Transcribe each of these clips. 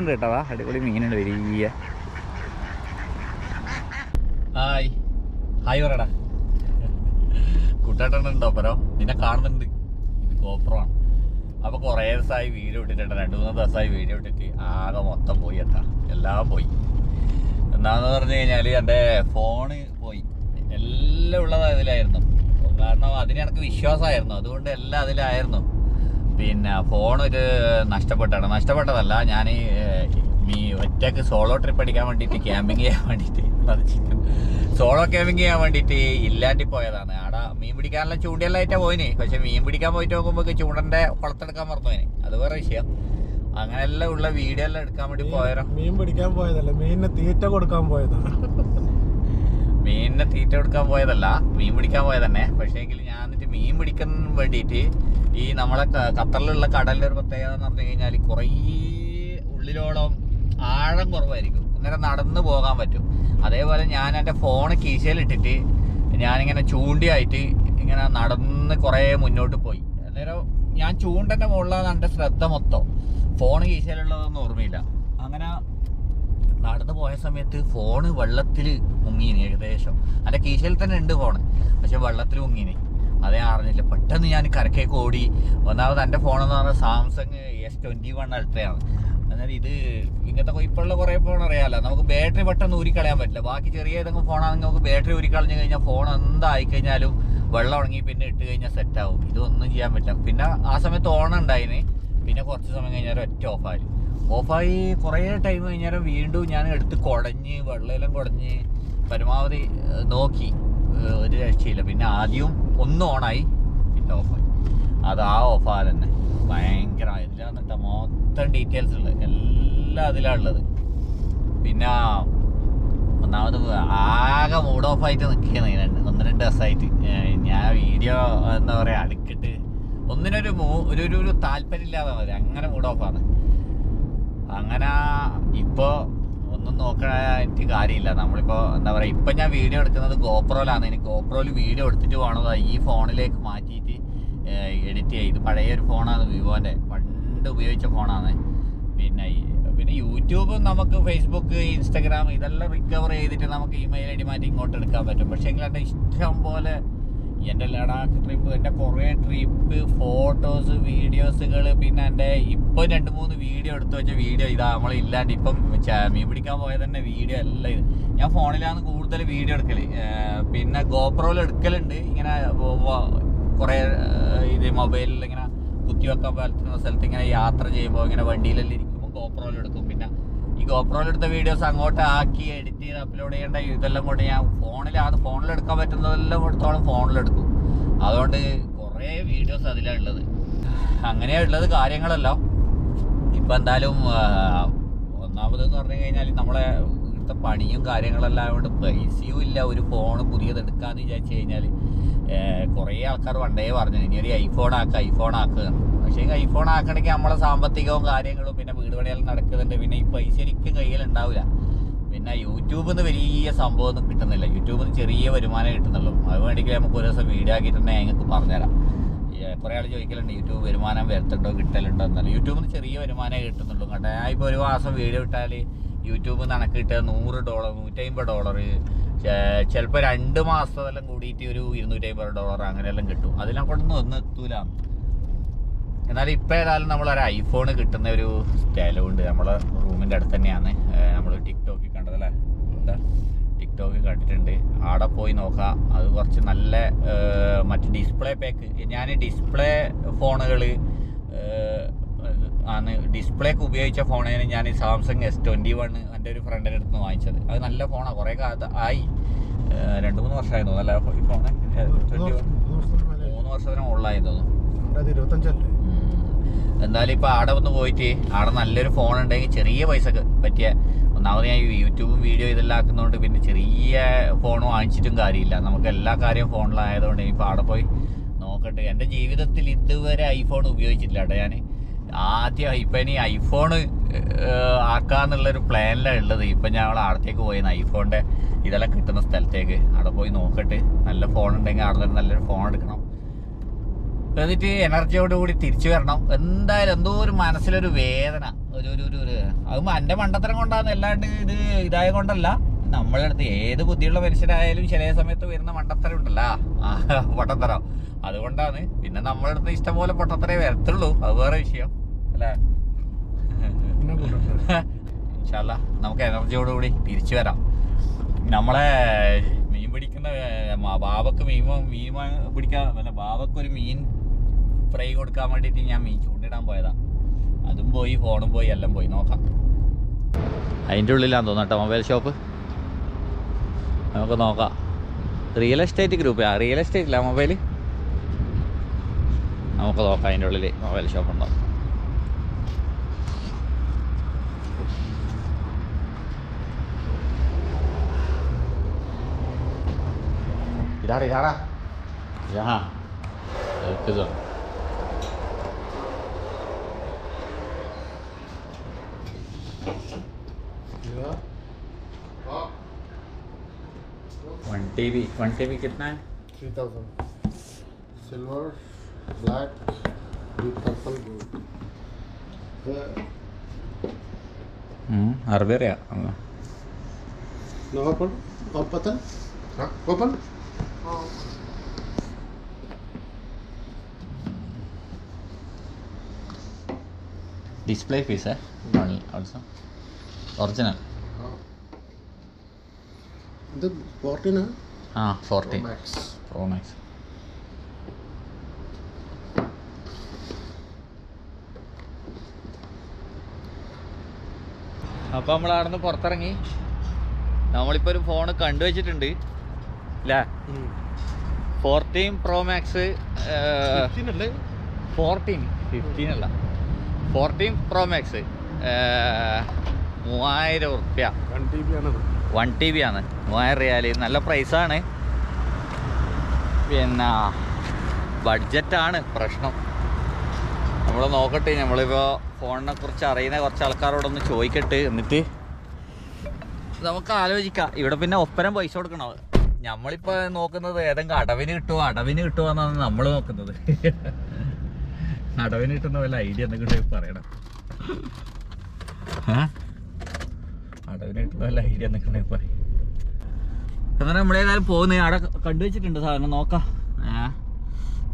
മീനുണ്ട് കേട്ടോ അതാ അടിപൊളി മീനുണ്ട് വലിയ ഹായ്. ഹായ് പറയടാ. കുട്ടേട്ടനുണ്ടോ പരോ? നിന്നെ കാണുന്നുണ്ട്. ഇത് ഗോപ്രമാണ് അപ്പൊ കുറേ ദിവസമായി വീഡിയോ ഇട്ടിട്ടുണ്ട്. രണ്ടു മൂന്ന് ദിവസമായി വീഡിയോ ഇട്ടിട്ട് ആകെ മൊത്തം പോയി എത്താ എല്ലാം പോയി. എന്താന്ന് പറഞ്ഞു കഴിഞ്ഞാൽ എന്റെ ഫോണ് പോയി. എല്ലാം ഉള്ളത് അതിലായിരുന്നു കാരണം അതിന് എനിക്ക് വിശ്വാസമായിരുന്നു. അതുകൊണ്ട് എല്ലാം അതിലായിരുന്നു. പിന്നെ ഫോൺ ഒരു നഷ്ടപ്പെട്ടാണ്. നഷ്ടപ്പെട്ടതല്ല ഞാൻ ഈ ഒറ്റയ്ക്ക് സോളോ ട്രിപ്പ് അടിക്കാൻ വേണ്ടിയിട്ട് ക്യാമ്പിങ് ചെയ്യാൻ വേണ്ടിയിട്ട് സോളോ ക്യാമ്പിങ് ചെയ്യാൻ വേണ്ടിയിട്ട് ഇല്ലാണ്ടി പോയതാണ്. ആടാ മീൻ പിടിക്കാനുള്ള ചൂണ്ടിയെല്ലാം പോയിന്. പക്ഷെ മീൻ പിടിക്കാൻ പോയിട്ട് നോക്കുമ്പോൾ ചൂണ്ടന്റെ കുളത്തെടുക്കാൻ മറന്നു പോയിന് അത് വേറെ വിഷയം. അങ്ങനെയെല്ലാം ഉള്ള വീഡിയോ എല്ലാം എടുക്കാൻ വേണ്ടി പോയാലോ മീൻ പിടിക്കാൻ പോയതല്ല മീനിന് തീറ്റ കൊടുക്കാൻ പോയതാണ്. മീനിനെ തീറ്റ കൊടുക്കാൻ പോയതല്ല മീൻ പിടിക്കാൻ പോയതന്നെ. പക്ഷേ എങ്കിൽ ഞാൻ എന്നിട്ട് മീൻ പിടിക്കാൻ വേണ്ടിയിട്ട് ഈ നമ്മളെ ഖത്തറിലുള്ള കടലിന്റെ ഒരു പ്രത്യേകത എന്ന് പറഞ്ഞു കഴിഞ്ഞാൽ കുറേ ഉള്ളിലോളം ആഴം കുറവായിരിക്കും. അന്നേരം നടന്നു പോകാൻ പറ്റും. അതേപോലെ ഞാൻ എന്റെ ഫോൺ കീശയിലിട്ടിട്ട് ഞാനിങ്ങനെ ചൂണ്ടിയായിട്ട് ഇങ്ങനെ നടന്ന് കുറേ മുന്നോട്ട് പോയി. അന്നേരം ഞാൻ ചൂണ്ടന്റെ മുകളിലാണ് എന്റെ ശ്രദ്ധ മൊത്തം. ഫോൺ കീശയിലുള്ളതൊന്നും ഓർമ്മയില്ല. അങ്ങനെ നടന്നു പോയ സമയത്ത് ഫോണ് വെള്ളത്തിൽ മുങ്ങീനി ഏകദേശം. എന്റെ കീശയിൽ തന്നെ ഉണ്ട് ഫോണ് പക്ഷെ വെള്ളത്തിൽ മുങ്ങീനി. അതേ അറിഞ്ഞില്ല. പെട്ടെന്ന് ഞാൻ കരക്കേക്ക് ഓടി. ഒന്നാമത് എന്റെ ഫോണെന്ന് പറഞ്ഞാൽ സാംസങ് എസ് ട്വന്റി വൺ അൾട്രയാണ് അന്നേരം ഇത് ഇങ്ങനത്തെ ഇപ്പോഴുള്ള കുറേ ഫോൺ അറിയാമല്ലോ നമുക്ക് ബാറ്ററി പെട്ടെന്ന് ഊരിക്കളയാൻ പറ്റില്ല. ബാക്കി ചെറിയ ഏതെങ്കിലും ഫോണാണെങ്കിൽ നമുക്ക് ബാറ്ററി ഊരിക്കളഞ്ഞു കഴിഞ്ഞാൽ ഫോൺ എന്തായി കഴിഞ്ഞാലും വെള്ളം ഉണങ്ങി പിന്നെ ഇട്ട് കഴിഞ്ഞാൽ സെറ്റാവും ഇതൊന്നും ചെയ്യാൻ പറ്റില്ല. പിന്നെ ആ സമയത്ത് ഓൺ ഉണ്ടായിന്. പിന്നെ കുറച്ച് സമയം കഴിഞ്ഞാൽ ഒറ്റ ഓഫായി ഓഫായി കുറേ ടൈം കഴിഞ്ഞാൽ വീണ്ടും ഞാൻ എടുത്ത് കുടഞ്ഞ് വെള്ളമെല്ലാം കുടഞ്ഞ് പരമാവധി നോക്കി. ഒരു രക്ഷയില്ല. പിന്നെ ആദ്യം ഒന്ന് ഓണായി. പിന്നെ ഓഫായി അത് ആ ഓഫാൽ തന്നെ. ഭയങ്കര ഇതിലാന്നിട്ട് മൊത്തം ഡീറ്റെയിൽസ് ഉള്ളത്. എല്ലാം അതിലാണ് ഉള്ളത്. പിന്നെ ഒന്നാമത് ആകെ മൂഡ് ഓഫ് ആയിട്ട് നിൽക്കുകയാണ് രണ്ട് ഒന്ന് രണ്ട് ദിവസമായിട്ട്. ഞാൻ വീഡിയോ എന്താ പറയുക അടുക്കിട്ട് ഒന്നിനൊരു മൂ- ഒരു ഒരു താല്പര്യം താല്പര്യമില്ലാതെ മതി അങ്ങനെ മൂഡ് ഓഫാണ് അങ്ങനെ ഇപ്പോ ഒന്നും നോക്കാനായിട്ട് കാര്യമില്ല. നമ്മളിപ്പോ എന്താ പറയാ ഇപ്പൊ ഞാൻ വീഡിയോ എടുക്കുന്നത് ഗോപ്രോയിലാണ് എനിക്ക് ഗോപ്രോയിൽ വീഡിയോ എടുത്തിട്ട് പോകണത് ഈ ഫോണിലേക്ക് മാറ്റിയിട്ട് എഡിറ്റ് ചെയ്ത് പഴയ ഒരു ഫോണാണ് വിവോന്റെ. പണ്ട് ഉപയോഗിച്ച ഫോണാണ്. പിന്നെ പിന്നെ യൂട്യൂബ് നമുക്ക് ഫേസ്ബുക്ക് ഇൻസ്റ്റാഗ്രാം ഇതെല്ലാം റിക്കവർ ചെയ്തിട്ട് നമുക്ക് ഇമെയിൽ ഐ ഡി മാറ്റി ഇങ്ങോട്ട് എടുക്കാൻ പറ്റും. പക്ഷേ എങ്കിലും എന്റെ ഇഷ്ടം പോലെ എന്റെ ലഡാക്ക് ട്രിപ്പ് എന്റെ കുറേ ട്രിപ്പ് ഫോട്ടോസ് വീഡിയോസുകൾ പിന്നെ എന്റെ ഇപ്പം രണ്ട് മൂന്ന് വീഡിയോ എടുത്തു വെച്ച വീഡിയോ ഇതാ നമ്മൾ ഇല്ലാണ്ട് ഇപ്പം മീൻ പിടിക്കാൻ പോയത് തന്നെ വീഡിയോ അല്ല ഇത്. ഞാൻ ഫോണിലാണ് കൂടുതൽ വീഡിയോ എടുക്കൽ പിന്നെ ഗോപ്രോയിൽ എടുക്കലുണ്ട്. ഇങ്ങനെ കുറേ ഇത് മൊബൈലിൽ ഇങ്ങനെ കുത്തിവെക്കാൻ പറ്റുന്ന സ്ഥലത്ത് ഇങ്ങനെ യാത്ര ചെയ്യുമ്പോൾ ഇങ്ങനെ വണ്ടിയിലെല്ലാം ഇരിക്കുമ്പോൾ ഗോപ്രോയിൽ എടുക്കും. ഈ വീഡിയോസ് അങ്ങോട്ട് ആക്കി എഡിറ്റ് ചെയ്ത് അപ്ലോഡ് ചെയ്യേണ്ട ഇതെല്ലാം കൊണ്ട് ഞാൻ ഫോണിലാണ് ഫോണിൽ എടുക്കാൻ പറ്റുന്നതെല്ലാം എടുത്തോളം ഫോണിലെടുക്കും അതുകൊണ്ട് കുറേ വീഡിയോസ് അതിലാണ് ഉള്ളത്. അങ്ങനെയാണ് ഉള്ളത് കാര്യങ്ങളെല്ലാം. ഇപ്പം എന്തായാലും ഒന്നാമതെന്ന് പറഞ്ഞു കഴിഞ്ഞാൽ നമ്മളെ ഇവിടുത്തെ പണിയും കാര്യങ്ങളെല്ലാം ആയതുകൊണ്ട് പൈസയും ഇല്ല. ഒരു ഫോൺ പുതിയത് എടുക്കാമെന്ന് വിചാരിച്ചു കഴിഞ്ഞാൽ കുറേ ആൾക്കാർ പണ്ടേ പറഞ്ഞു ഇനി ഒരു ഐഫോൺ ആക്കുക ഐഫോൺ ആക്കുക പക്ഷേ ഈ ഐഫോൺ ആക്കണമെങ്കിൽ നമ്മളെ സാമ്പത്തികവും കാര്യങ്ങളും പിന്നെ വീട് പണിയെല്ലാം നടക്കുന്നുണ്ട്. പിന്നെ ഈ പൈസ എനിക്കും കയ്യിൽ ഉണ്ടാവില്ല. പിന്നെ യൂട്യൂബിൽ നിന്ന് വലിയ സംഭവമൊന്നും കിട്ടുന്നില്ല. യൂട്യൂബിൽ നിന്ന് ചെറിയ വരുമാനം കിട്ടുന്നുള്ളൂ. അത് വേണമെങ്കിൽ നമുക്ക് ഒരു ദിവസം വീഡിയോ ആക്കിയിട്ടുണ്ടെങ്കിൽ ഞങ്ങൾക്ക് പറഞ്ഞുതരാം. കുറേ ആൾ ചോദിക്കലുണ്ട് യൂട്യൂബ് വരുമാനം വരുത്തുണ്ടോ കിട്ടലുണ്ടോ എന്നല്ല യൂട്യൂബിൽ നിന്ന് ചെറിയ വരുമാനമേ കിട്ടുന്നുള്ളൂ. കേട്ടോ ഞാൻ ഇപ്പോൾ ഒരു മാസം വീഡിയോ ഇട്ടാൽ യൂട്യൂബിൽ നിന്ന് കണക്ക് നൂറ് ഡോളർ നൂറ്റമ്പത് ഡോളർ ചിലപ്പോൾ രണ്ട് മാസത്തെല്ലാം കൂടിയിട്ട് ഒരു ഇരുന്നൂറ്റമ്പത് ഡോളർ അങ്ങനെയെല്ലാം കിട്ടും. അതിനെ കൊണ്ടൊന്നും ഒന്നും എത്തൂല. എന്നാൽ ഇപ്പം ഏതായാലും നമ്മളൊരു ഐഫോൺ കിട്ടുന്ന ഒരു സ്ഥലമുണ്ട് നമ്മളെ റൂമിന്റെ അടുത്ത് തന്നെയാണ്. നമ്മൾ ടിക്ടോക്കിൽ കണ്ടതല്ലേ? എന്താ? ടിക്ടോക്ക് കണ്ടിട്ടുണ്ട്. ആടെ പോയി നോക്കാം. അത് കുറച്ച് നല്ല മറ്റ് ഡിസ്പ്ലേ പാക്ക് ഞാൻ ഡിസ്പ്ലേ ഫോണുകൾ ആണ്. ഡിസ്പ്ലേക്ക് ഉപയോഗിച്ച ഫോണാണ് ഞാൻ ഈ സാംസങ് എസ് ട്വന്റി വൺ എന്റെ ഒരു ഫ്രണ്ടിന്റെ അടുത്ത് നിന്ന് വാങ്ങിച്ചത്. അത് നല്ല ഫോണാണ് കുറേ കാലത്ത് ആയി. രണ്ട് മൂന്ന് വർഷമായി തോന്നുന്നു അല്ല? ഈ ഫോണ് ട്വന്റി വൺ മൂന്ന് വർഷത്തിന് മുകളിലായി തോന്നുന്നു. രണ്ടായിരത്തി ഇരുപത്തഞ്ചല്ലേ എന്തായാലും ഇപ്പൊ ആടെ ഒന്ന് പോയിട്ട് ആടെ നല്ലൊരു ഫോൺ ഉണ്ടെങ്കിൽ ചെറിയ പൈസക്ക് പറ്റിയ ഒന്നാമത് ഞാൻ യൂട്യൂബും വീഡിയോ ഇതെല്ലാം ആക്കുന്നതുകൊണ്ട് പിന്നെ ചെറിയ ഫോൺ വാങ്ങിച്ചിട്ടും കാര്യമില്ല. നമുക്ക് എല്ലാ കാര്യവും ഫോണിലായതുകൊണ്ട് ഇനിയിപ്പോൾ ആടെ പോയി നോക്കട്ടെ. എന്റെ ജീവിതത്തിൽ ഇതുവരെ ഐഫോൺ ഉപയോഗിച്ചിട്ടില്ല കേട്ടോ ഞാൻ ആദ്യം ഇപ്പം ഇനി ഐഫോൺ ആക്കാന്നുള്ളൊരു പ്ലാനിലാണ് ഉള്ളത്. ഇപ്പം ഞങ്ങൾ അവിടത്തേക്ക് പോയി ഐഫോണിന്റെ ഇതെല്ലാം കിട്ടുന്ന സ്ഥലത്തേക്ക്. അവിടെ പോയി നോക്കട്ടെ. നല്ല ഫോൺ ഉണ്ടെങ്കിൽ അവിടെ നല്ലൊരു ഫോൺ എടുക്കണം. എന്നിട്ട് എനർജിയോട് കൂടി തിരിച്ചു വരണം. എന്തായാലും എന്തോ ഒരു മനസ്സിലൊരു വേദന. ഒരു ഒരു ഒരു ഒരു അത് എന്റെ മണ്ടത്തരം കൊണ്ടാന്ന് അല്ലാണ്ട് ഇത് ഇതായ കൊണ്ടല്ല. നമ്മളെ അടുത്ത് ഏത് ബുദ്ധിയുള്ള മനുഷ്യരായാലും ചില സമയത്ത് വരുന്ന മണ്ടത്തരം ഉണ്ടല്ല. പൊട്ടത്തരം. അതുകൊണ്ടാണ്. പിന്നെ നമ്മളെ അടുത്ത് ഇഷ്ടംപോലെ പൊട്ടത്തരേ വരത്തുള്ളൂ. അത് വേറെ വിഷയം. അല്ലേ? നമുക്ക് ഇൻഷാല്ല നമുക്ക് എനർജിയോടുകൂടി തിരിച്ചു വരാം. നമ്മളെ മീൻ പിടിക്കുന്ന ബാബക്ക് മീൻ മീൻ പിടിക്കാൻ അല്ല ബാബക്ക് ഒരു മീൻ ഫ്രൈ കൊടുക്കാൻ വേണ്ടിയിട്ട് ഞാൻ മീൻ ചൂണ്ടിടാൻ പോയതാ. അതും പോയി ഫോണും പോയി എല്ലാം പോയി. നോക്കാം. അതിന്റെ ഉള്ളിലാന്ന് തോന്നട്ടോ മൊബൈൽ ഷോപ്പ് നമുക്ക് നോക്കാം. റിയൽ എസ്റ്റേറ്റ് ഗ്രൂപ്പ് ആ? റിയൽ എസ്റ്റേറ്റ് ഇല്ല മൊബൈൽ നമുക്ക് നോക്കാം അതിന്റെ ഉള്ളിൽ മൊബൈൽ ഷോപ്പ് ഉണ്ടോ. ഇതാടാ ഇതാടാ ഇതാ. ഇത്. वन वन कितना है? Three thousand silver black purple gold? Open? Huh? Display piece है ऑल्सो ओरिजिनल ഇത് ഫോർട്ടീനാ നമ്മൾ അവിടെ നിന്ന് പുറത്തിറങ്ങി. നമ്മളിപ്പോ ഒരു ഫോണ് കണ്ടുവച്ചിട്ടുണ്ട്. അല്ലേ fourteen pro max fourteen fifteen അല്ല? ഫോർട്ടീൻ പ്രോ മാക്സ് മൂവായിരം ഉറുപ്യ വൺ ടി ബി ആണത്. വൺ ടി ബി ആണ്. മൂവായിരം റിയാൽ നല്ല പ്രൈസാണ് പിന്നെ ബഡ്ജറ്റാണ് പ്രശ്നം. നമ്മൾ നോക്കട്ടെ നമ്മളിപ്പോൾ ഫോണിനെ കുറിച്ച് അറിയുന്ന കുറച്ച് ആൾക്കാരോടൊന്ന് ചോദിക്കട്ടെ. എന്നിട്ട് നമുക്ക് ആലോചിക്കാം. ഇവിടെ പിന്നെ ഒപ്പരം പൈസ കൊടുക്കണോ. നമ്മളിപ്പോൾ നോക്കുന്നത് ഏതെങ്കിലും അടവിന് കിട്ടുമോ അടവിന് കിട്ടുമോ എന്നാണ് നമ്മൾ നോക്കുന്നത്. അടവിന് കിട്ടുന്ന വല്ല ഐഡിയ എന്തെങ്കിലും പറയണം. ഏ? അടവിന് കിട്ടുന്ന വല്ല ഐഡിയ നിൽക്കണേ പറയും. അങ്ങനെ നമ്മളേതായാലും പോകുന്നത് അവിടെ കണ്ടുവച്ചിട്ടുണ്ട് സാധനം. നോക്കാം. ഏ?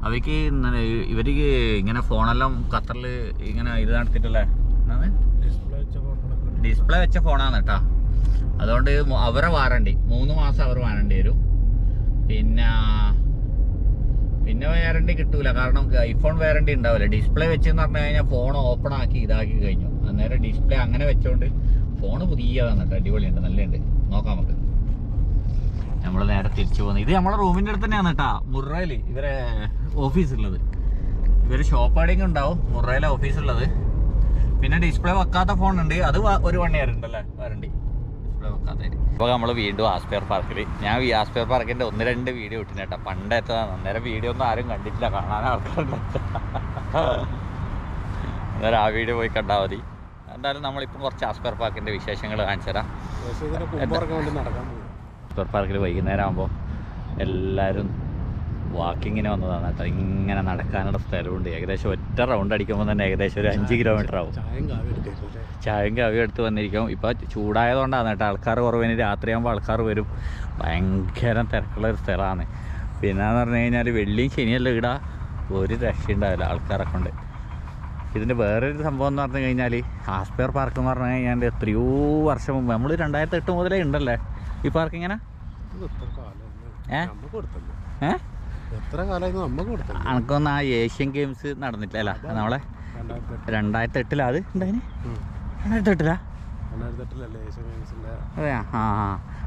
അവയ്ക്ക് ഇന്നലെ ഇവർക്ക് ഇങ്ങനെ ഫോണെല്ലാം ഖത്തറിൽ ഇങ്ങനെ ഇത് നടത്തിയിട്ടല്ലേ? ഡിസ്പ്ലേ വെച്ച ഫോൺ ഡിസ്പ്ലേ വെച്ച ഫോണാണ് കേട്ടോ. അതുകൊണ്ട് അവരെ വാറണ്ടി. മൂന്ന് മാസം അവർ വാറണ്ടി വരും. പിന്നെ പിന്നെ വാറണ്ടി കിട്ടൂല. കാരണം ഐഫോൺ വാറണ്ടി ഉണ്ടാവില്ല. ഡിസ്പ്ലേ വെച്ചെന്ന് പറഞ്ഞു കഴിഞ്ഞാൽ ഫോൺ ഓപ്പൺ ആക്കി ഇതാക്കി കഴിഞ്ഞു. അന്നേരം ഡിസ്പ്ലേ അങ്ങനെ വെച്ചോണ്ട് ഫോൺ പുതിയതാണ് കേട്ടോ അടിപൊളിയുണ്ട് നല്ലുണ്ട് നോക്കാം നമുക്ക്. നമ്മൾ നേരെ തിരിച്ചു പോകുന്നത് ഇത് നമ്മളെ റൂമിന്റെ അടുത്ത് തന്നെയാണ് കേട്ടാ മുറയിൽ ഇവരെ ഓഫീസ് ഉള്ളത് ഷോപ്പാടിയൊക്കെ ഉണ്ടാവും മുറയിലെ ഓഫീസ് ഉള്ളത് പിന്നെ ഡിസ്പ്ലേ വെക്കാത്ത ഫോൺ ഉണ്ട്. അത് ഒരു വൺ ഇയർ ഉണ്ടല്ലേ ഡിസ്പ്ലേ വെക്കാത്ത ഇപ്പോൾ നമ്മൾ വീണ്ടും ആസ്പെയർ പാർക്കിൽ ഞാൻ ഈ ആസ്പെയർ പാർക്കിന്റെ ഒന്ന് രണ്ട് വീഡിയോ ഇട്ടിന് കേട്ടോ. പണ്ടേത്തതാണ് അന്നേരം വീഡിയോ ഒന്നും ആരും കണ്ടിട്ടില്ല. കാണാൻ ആൾക്കാരുണ്ട് അന്നേരം ആ വീഡിയോ പോയി കണ്ടാൽ മതി. എന്തായാലും നമ്മളിപ്പം കുറച്ച് ആസ്പർ പാർക്കിന്റെ വിശേഷങ്ങൾ കാണിച്ചു തരാം സൂപ്പർ പാർക്കിൽ വൈകുന്നേരം ആകുമ്പോൾ എല്ലാവരും വാക്കിങ്ങിന് വന്നതാണ് കേട്ടോ. ഇങ്ങനെ നടക്കാനുള്ള സ്ഥലമുണ്ട്. ഏകദേശം ഒറ്റ റൗണ്ട് അടിക്കുമ്പോൾ തന്നെ ഏകദേശം ഒരു അഞ്ച് കിലോമീറ്റർ ആവും. കാവി ചായയും കവിയും എടുത്ത് വന്നിരിക്കും. ഇപ്പോൾ ചൂടായതുകൊണ്ടാണ് കേട്ടോ. ആൾക്കാർ കുറവിന് രാത്രിയാകുമ്പോൾ ആൾക്കാർ വരും. ഭയങ്കര തിരക്കുള്ള ഒരു സ്ഥലമാണ്. പിന്നെയെന്ന് പറഞ്ഞു കഴിഞ്ഞാൽ വെള്ളിയും ശനിയെല്ലാം ഇടാ. ഒരു രക്ഷയുണ്ടാവില്ല. ആൾക്കാരെ കൊണ്ട് ഇതിന്റെ വേറൊരു സംഭവം എന്ന് പറഞ്ഞു കഴിഞ്ഞാൽ ആസ്പെയർ പാർക്ക് എന്ന് പറഞ്ഞു കഴിഞ്ഞാൽ എത്രയോ വർഷം മുമ്പ് നമ്മൾ രണ്ടായിരത്തി എട്ട് മുതലേ ഉണ്ടല്ലേ? ഈ പാർക്ക് ഇങ്ങനെ? അനക്കൊന്ന് ആ ഏഷ്യൻ ഗെയിംസ് നടന്നിട്ടില്ല നമ്മളെ രണ്ടായിരത്തി എട്ട് എട്ടിലാ അത് ഉണ്ടായിന്. രണ്ടായിരത്തി എട്ടിലാ അതെ ആ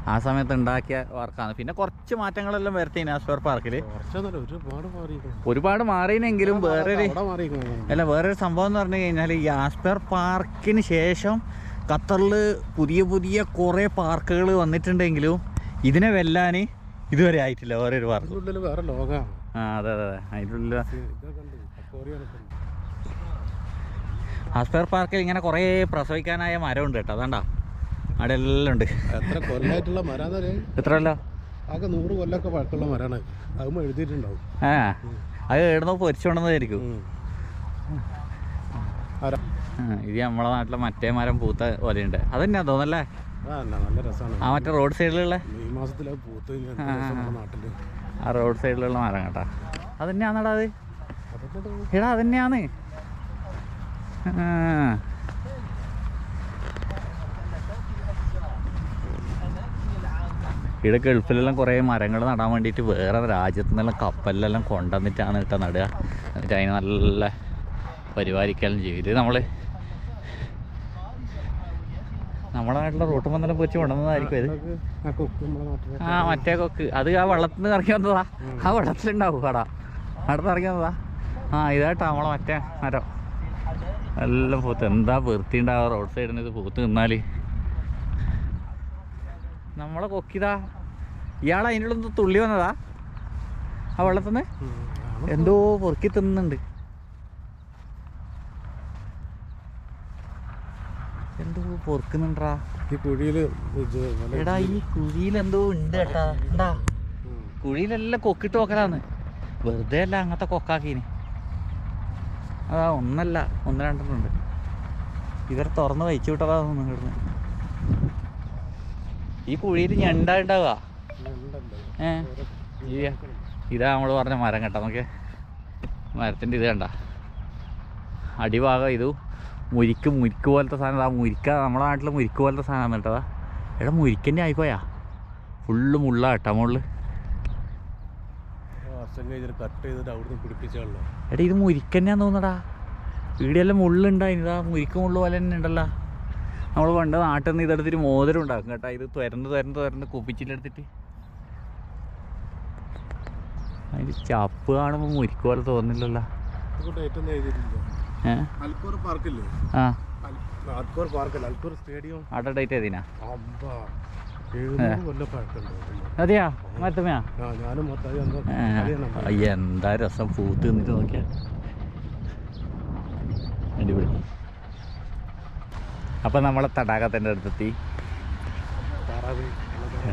ആ സമയത്ത് ഉണ്ടാക്കിയ വർക്കാണ്. പിന്നെ കുറച്ച് മാറ്റങ്ങളെല്ലാം വരത്തി പാർക്കിൽ കുറച്ചൊന്നല്ല ഒരുപാട് മാറിയെങ്കിലും വേറൊരു അല്ല വേറൊരു സംഭവം എന്ന് പറഞ്ഞു കഴിഞ്ഞാൽ ഈ ആസ്പെർ പാർക്കിന് ശേഷം ഖത്തറിൽ പുതിയ പുതിയ കുറേ പാർക്കുകൾ വന്നിട്ടുണ്ടെങ്കിലും ഇതിനെ വെല്ലാൻ ഇതുവരെ ആയിട്ടില്ല വേറൊരു പാർക്ക്. വേറെ ലോകമാണ് ആ അതെ അതെ അതെ. അതിന്റെ ഉള്ളിൽ ഹാസ്പെയർ പാർക്കിൽ ഇങ്ങനെ കുറേ പ്രസവിക്കാനായ മരമുണ്ട് കേട്ടോ അതാണ്ടാ. അവിടെ എല്ലാം ഉണ്ട്. എത്ര കൊല്ലായിട്ടുള്ള മരാന്നേ എത്ര അതും ആ അത് എവിടുന്ന് പൊരിച്ചോണ്ടെന്നായിരിക്കും ഇത് നമ്മളെ നാട്ടിലെ മറ്റേ മരം പൂത്ത പോലെയുണ്ട്. അത് തന്നെയാ തോന്നല്ലേ? ആ മറ്റേ റോഡ് സൈഡിലുള്ള? ആ റോഡ് സൈഡിലുള്ള മരം കേട്ടാ. അത്. അത് എടാ അത് ഇവിടെ ഗൾഫിലെല്ലാം കുറേ മരങ്ങൾ നടാൻ വേണ്ടിയിട്ട് വേറെ രാജ്യത്തു നിന്നെല്ലാം കപ്പലിലെല്ലാം കൊണ്ടുവന്നിട്ടാണ് കേട്ടോ നടുക. എന്നിട്ട് അതിന് നല്ല പരിപാലിക്കാനും ചെയ്യും ഇത് നമ്മൾ നമ്മുടെ നാട്ടിലെ റൂട്ട് മന്ദലം പൊച്ച് കൊണ്ടുവന്നതായിരിക്കും ഇത്. ആ മറ്റേ കൊക്ക്. അത് ആ വെള്ളത്തിൽ നിന്ന് ഇറങ്ങി വന്നതാ. ആ വെള്ളത്തിലുണ്ടാവും കട. അവിടെ നിന്ന് ഇറങ്ങി വന്നതാ. ആ ഇതായിട്ടാ നമ്മളെ മറ്റേ മരം. എല്ലാം പോത്ത്. എന്താ വൃത്തി ഉണ്ടാവുക റോഡ് സൈഡിൽ നിന്ന് ഇത് പോത്ത് നിന്നാൽ നമ്മളെ കൊക്കിതാ. ഇയാൾ അതിന്റെ ഉള്ളിൽ തുള്ളി വന്നതാ. ആ. ആണ്. എന്തോ പൊറുക്കി തിന്നുന്നുണ്ട്. എന്തോ പൊറുക്കുന്നുണ്ടാ? ഈ കുഴിയിൽ എടാ ഈ കുഴിയിൽ എന്തോ ഉണ്ട് കേട്ടാ. കുഴിയിലെല്ലാം കൊക്കിട്ട് നോക്കലാന്ന് വെറുതെ അല്ല അങ്ങനത്തെ കൊക്കാക്കീന്. അതാ ഒന്നല്ല ഒന്ന് രണ്ടെണ്ണുണ്ട് ഇവർ തുറന്ന് വഹിച്ചു വിട്ടതാ തോന്നുന്നു കിടന്ന് ഈ കുഴിയിൽ ഞണ്ട ഉണ്ടാവുക. ഏ? ഇതാ നമ്മൾ പറഞ്ഞ മരം കേട്ടോ നമുക്ക് മരത്തിന്റെ ഇത് കണ്ട. അടിഭാഗം ഇത് മുരിക്ക് മുരിക്ക് പോലത്തെ സാധനം. ആ മുരിക്ക നമ്മുടെ നാട്ടിൽ മുരിക്ക് പോലത്തെ സാധനമാണ് കേട്ടതാ എടാ മുരിക്കന്നെ ആയിക്കോയാ ഫുള്ള് മുള്ള കേട്ടോ മുകളിൽ കഴിഞ്ഞിട്ട് കട്ട് ചെയ്തിട്ട് അവിടുന്ന് പിടിപ്പിച്ചാണല്ലോ. എടാ ഇത് മുരിക്കന്നെയാന്ന് തോന്നടാ. ഇവിടെയെല്ലാം മുള്ളുണ്ടായിന് ഇതാ മുരിക്ക് മുള്ളു പോലെ തന്നെ ഉണ്ടല്ലോ. നമ്മൾ പണ്ട് നാട്ടിൽ നിന്ന് ഇതെടുത്തിട്ട് മോതിരം ഉണ്ടാക്കും കേട്ടോ. ഇത് തുരന്ന് തുരന്ന് തുരന്ന് കുപ്പിച്ചിലെടുത്തിട്ട് അതിന് ചപ്പ് കാണുമ്പോൾ മുരിക്ക് പോലെ തോന്നില്ലല്ലോ ആ. അൽക്കൂർ പാർക്കല്ല അൽക്കൂർ സ്റ്റേഡിയം. അവിടെ ഡേറ്റ് ഏതിനാ? എന്താ രസം. പൂത്ത് നിന്നിട്ട് നോക്കിയാ. അപ്പൊ നമ്മളെ തടാകത്തിന്റെ അടുത്തെത്തി.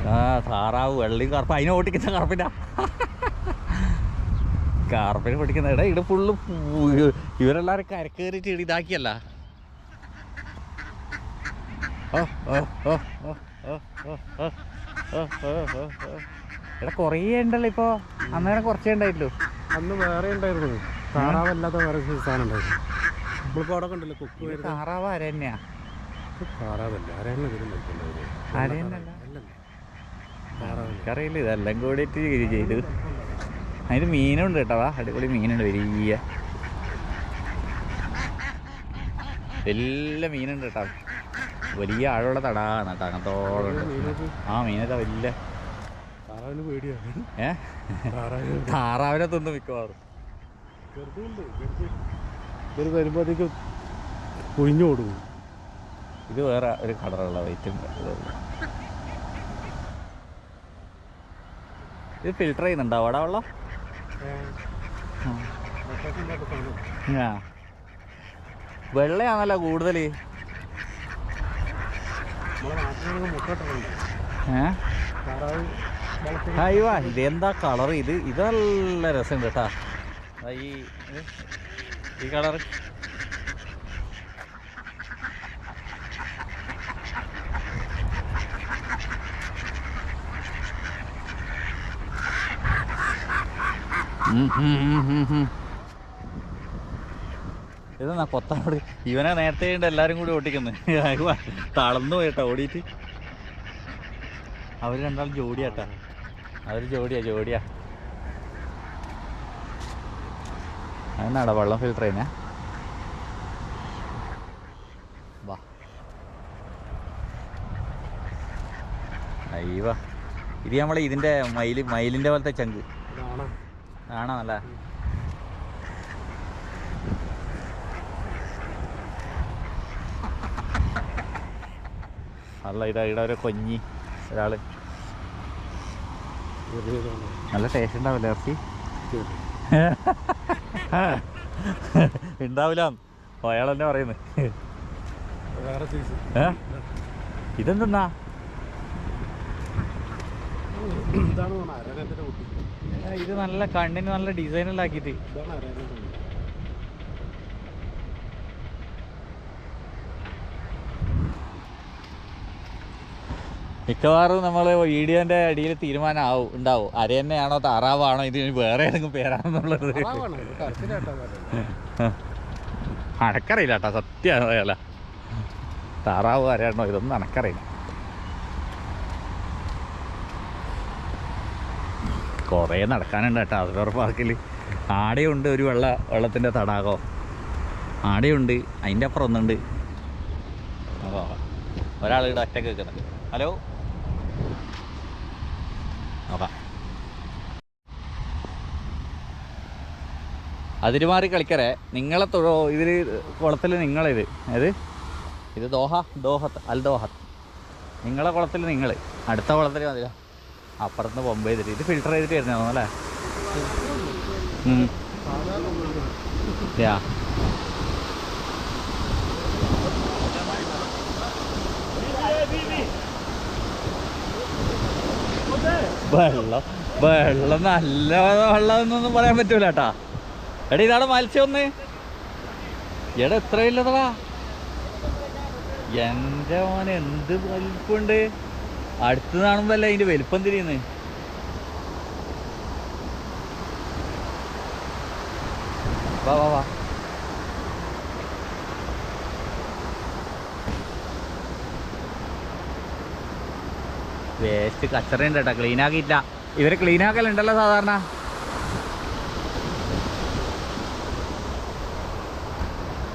ആ താറാവ് വെള്ളിയും കറുപ്പ്. അതിനെ ഓട്ടിക്കുന്ന കറുപ്പിന്റെ കറുപ്പിനെ ഓട്ടിക്കുന്ന ഇട ഇവിടെ ഫുള്ള് ഇവരെല്ലാരും കരക്കേറിയിട്ട് ഇതാക്കിയല്ല. ഓ ഓ ഓ ഓ. എടാ കുറേ ഉണ്ടല്ലോ ഇപ്പോ. അന്നേരം കുറച്ചേ ഉണ്ടായിട്ടുള്ളൂ അന്ന് വേറെ ഉണ്ടായിരുന്നു താറാവല്ലാത്ത വേറെ സാധനം ഉണ്ടായിരുന്നു നമ്മളിപ്പോൾ അവിടെ കണ്ടില്ലേ കുക്ക് താറാവ് അര തന്നെയാ താറാവല്ല അറിയില്ല ഇതെല്ലാം കൂടി ചെയ്തു. അതിന് മീനുണ്ട് കേട്ടോ അടിപൊളി മീനുണ്ട് വലിയ. വലിയ മീനുണ്ട് കേട്ടോ. വലിയ ആഴമുള്ള തടാകാണ് കേട്ടോ അങ്ങനത്തോളം മീനൊക്കെ ആ മീനതാ വലിയ ഏ? താറാവിന് തിന്ന് മിക്കവാറും. ചെറുത് വരുമ്പോഴത്തേക്ക് കുഴിഞ്ഞു കൊടുക്കും ഇത് വേറെ ഒരു കളറുള്ള വൈറ്റ് ഇത്. ഫിൽട്ടർ ചെയ്യുന്നുണ്ടോ അവിടെ വെള്ളം? വെള്ളയാണല്ലോ കൂടുതൽ നമ്മളെ നാട്ടിലൊക്കെ മുട്ടട്ടുണ്ട് ഏ താറാവ് വളർത്തി അയ്യോ ഇതെന്താ കളർ ഇത്? ഇത് നല്ല രസമുണ്ട് കേട്ടാ. ഈ ഹും ഹും കളർ ഇതെന്നാ കൊത്താനോട് ഇവനെ നേരത്തെ ഉണ്ട് എല്ലാവരും കൂടി ഓട്ടിക്കുന്നത് തളർന്നു പോയിട്ടാ ഓടിയിട്ട്. അവർ രണ്ടാളും ജോഡിയാട്ടാ. അവർ ജോഡിയാ ജോഡിയാ. അതിനാടാ വെള്ളം ഫിൽട്ടർ ചെയ്യുന്നേ? വാ. അയ്യവാ. ഇത് നമ്മളെ ഇതിന്റെ മയിൽ മയിലിന്റെ പോലത്തെ ചങ്ക്. ആണോ നല്ല? നല്ല ഇടാ ഇടാ ഒരു കൊഞ്ഞി ഒരാൾ. നല്ല ടേസ്റ്റ് ഉണ്ടാവില്ലേ ഇറച്ചി? ഉണ്ടാവില്ല. അയാൾ തന്നെ പറയുന്നത് ഇതെന്തെന്നാ? ഇത് നല്ല കണ്ണിന് നല്ല ഡിസൈൻ ഉണ്ടാക്കിയിട്ട് മിക്കവാറും നമ്മൾ വീഡിയോന്റെ അടിയിൽ തീരുമാനം ആവും ഉണ്ടാവും. അര തന്നെയാണോ താറാവാണോ ഇത് വേറെ ഏതെങ്കിലും പേരാണെന്നുള്ളത്. അനക്കറിയില്ല കേട്ടോ സത്യം അറിയാല താറാവ് അരയാണോ ഇതൊന്നും അനക്കറിയില്ല. കുറേ നടക്കാനുണ്ട് കേട്ടോ അതിലോർ പാർക്കിൽ ആടെയുണ്ട് ഒരു വെള്ള വെള്ളത്തിന്റെ തടാകം. ആടയുണ്ട് അതിന്റെ അപ്പുറം ഒന്നുണ്ട്. ഒരാൾ ഇവിടെ ഒറ്റയ്ക്ക് നിൽക്കുന്നുണ്ട്. ഹലോ? നോക്കാം. അതിരുമാറി കളിക്കരെ. നിങ്ങളെ തൊഴോ ഇതിൽ കുളത്തിൽ നിങ്ങളിത് ഏത്? ഇത് ദോഹ ദോഹത്ത് അൽ ദോഹത്ത്. നിങ്ങളെ കുളത്തിൽ നിങ്ങൾ അടുത്ത കുളത്തിൽ മതിയോ അപ്പുറത്ത് പമ്പ് ചെയ്തിട്ട്. ഇത് ഫിൽട്ടർ ചെയ്തിട്ട് വരുന്നതാണോ അല്ലേ. യാ. വെള്ളം വെള്ളം നല്ല വെള്ളം എന്നൊന്നും പറയാൻ പറ്റൂല കേട്ടാ എടാ ഇതാണ് മത്സ്യം ഒന്ന്. എടാ എത്ര ഇല്ലതടാ എന്റെ മോനെ എന്ത് വലിപ്പുണ്ട്. അടുത്ത് കാണുമ്പല്ലേ അതിന്റെ വലിപ്പം തിരിയുന്നു. വാ വാ വാ. വേസ്റ്റ് കച്ചറയുണ്ട് കേട്ടോ ക്ലീൻ ആക്കിയില്ല ഇവർ ക്ലീൻ ആക്കലുണ്ടല്ലോ സാധാരണ.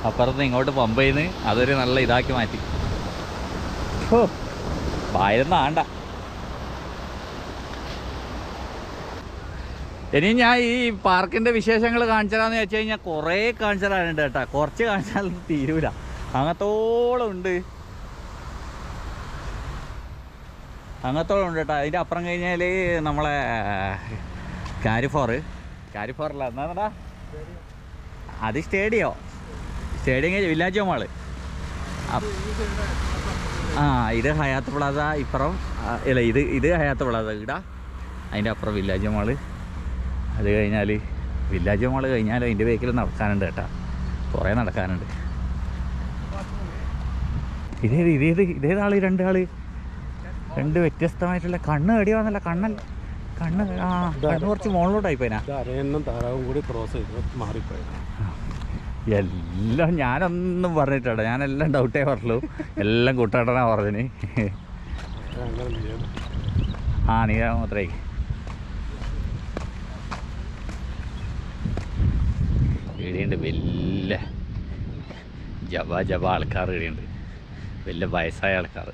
അപ്പുറത്ത് ഇങ്ങോട്ട് പമ്പ് ചെയ്ത് അതൊരു നല്ല ഇതാക്കി മാറ്റി. ഹോ വായിരുന്ന ആണ്ട ഇനി ഞാൻ ഈ പാർക്കിന്റെ വിശേഷങ്ങൾ കാണിച്ചതാന്ന് വെച്ച് കഴിഞ്ഞാൽ കുറേ കാണിച്ചാലുണ്ട് കേട്ടോ. കുറച്ച് കാണിച്ചാലൊന്നും തീരൂല. അങ്ങത്തോളം ഉണ്ട്. അങ്ങത്തോളം ഉണ്ട് കേട്ടോ. അതിന്റെ അപ്പുറം കഴിഞ്ഞാൽ നമ്മളെ കാരിഫോർ. കാരിഫോറല്ല എന്നാ അത് സ്റ്റേഡിയോ. സ്റ്റേഡിയം കഴിഞ്ഞ വില്ലാജോ മാൾ ആ ഇത് ഹയാത്ത് പ്ലാസ ഇപ്പുറം ഇല്ല ഇത് ഇത് ഹയാത്ത് പ്ലാസ ഇടാ. അതിന്റെ അപ്പുറം വില്ലാജ് മാൾ അത് കഴിഞ്ഞാൽ വില്ലാജ് മാൾ കഴിഞ്ഞാൽ അതിന്റെ ബേക്കിൽ നടക്കാനുണ്ട് കേട്ടാ. കുറേ നടക്കാനുണ്ട്. ഇതേത് ഇതേത് ഇതേതാൾ രണ്ടാൾ? രണ്ട് വ്യത്യസ്തമായിട്ടുള്ള കണ്ണ് കടി വന്നല്ല കണ്ണല്ല കണ്ണ് ആ കണ്ണ് കുറച്ച് മുകളിലോട്ടായി പോയിനാ ഇത് അരയണ്ണം താറാവും കൂടി ക്രോസ് ചെയ്ത് മാറിപ്പോയത് എല്ലാം ഞാനൊന്നും പറഞ്ഞിട്ടാ ഞാനെല്ലാം ഡൗട്ടേ പറഞ്ഞുള്ളൂ. എല്ലാം കൂട്ടാട്ടനാ പറഞ്ഞിന്. ആ നീ മാത്രേ. എഴുതിയുണ്ട് വലിയ ജബ ജബ ആൾക്കാർ എഴുതിയുണ്ട് വലിയ വയസ്സായ ആൾക്കാർ.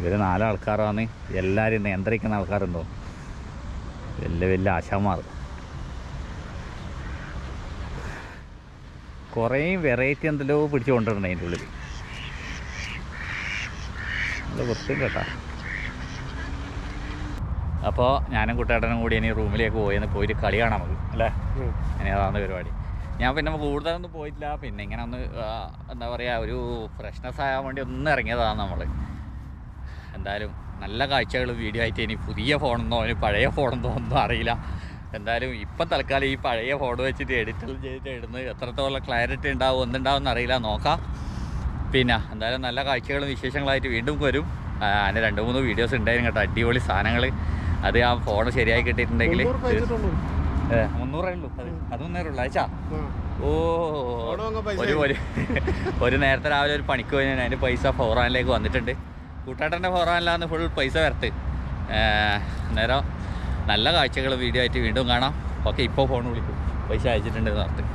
ഇവർ നാലാൾക്കാരാണ്. എല്ലാവരും നിയന്ത്രിക്കുന്ന ആൾക്കാരുണ്ടോ? വലിയ വലിയ ആശാമാർ കുറേ വെറൈറ്റി എന്തെല്ലോ പിടിച്ചു കൊണ്ടുവരണം അതിന്റെ ഉള്ളിൽ നല്ല വൃത്തിയും കേട്ടാ. അപ്പോൾ ഞാനും കുട്ടേട്ടനും കൂടി ഇനി റൂമിലേക്ക് പോയി പോയിട്ട് കളി കാണാൻ നമുക്ക് അല്ലേ. ഇനി അതാണ് പരിപാടി. ഞാൻ പിന്നെ കൂടുതലൊന്നും പോയിട്ടില്ല. പിന്നെ ഇങ്ങനെ ഒന്ന് എന്താ പറയുക ഒരു ഫ്രഷ്നെസ് ആകാൻ വേണ്ടി ഒന്ന് ഇറങ്ങിയതാണ് നമ്മൾ എന്തായാലും നല്ല കാഴ്ചകൾ വീഡിയോ ആയിട്ട് ഇനി പുതിയ ഫോണെന്നോ ഇനി പഴയ ഫോണെന്നോ ഒന്നും അറിയില്ല. എന്തായാലും ഇപ്പം തൽക്കാലം ഈ പഴയ ഫോൺ വെച്ചിട്ട് എഡിറ്റിൽ ചെയ്തിട്ട് ഇടുന്നത് എത്രത്തോളം ക്ലാരിറ്റി ഉണ്ടാവും എന്തുണ്ടാവും എന്നറിയില്ല നോക്കാം. പിന്നെ എന്തായാലും നല്ല കാഴ്ചകളും വിശേഷങ്ങളായിട്ട് വീണ്ടും വരും. അതിന് രണ്ട് മൂന്ന് വീഡിയോസ് ഉണ്ടായിരുന്നു കേട്ടോ. അടിപൊളി സാധനങ്ങൾ അത് ആ ഫോൺ ശരിയായി കിട്ടിയിട്ടുണ്ടെങ്കിൽ മുന്നൂറ് ഉള്ളൂ. അത് ഉള്ളൂ. അയച്ചാ? ഓ ഒരു ഒരു നേരത്തെ രാവിലെ ഒരു പണിക്ക് പോയി അതിന്റെ പൈസ ഫോറാനിലേക്ക് വന്നിട്ടുണ്ട്. കൂട്ടാട്ടന്റെ പുറമല്ലാന്ന് ഫുൾ പൈസ വരട്ട്. നേരം നല്ല കാഴ്ചകൾ വീഡിയോ ആയിട്ട് വീണ്ടും കാണാം. ഓക്കെ ഇപ്പോൾ ഫോൺ വിളിക്കും. പൈസ അയച്ചിട്ടുണ്ടെന്ന് പറഞ്ഞിട്ട്.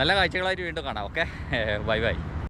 നല്ല കാഴ്ചകളായിട്ട് വീണ്ടും കാണാം. ഓക്കെ? Bye bye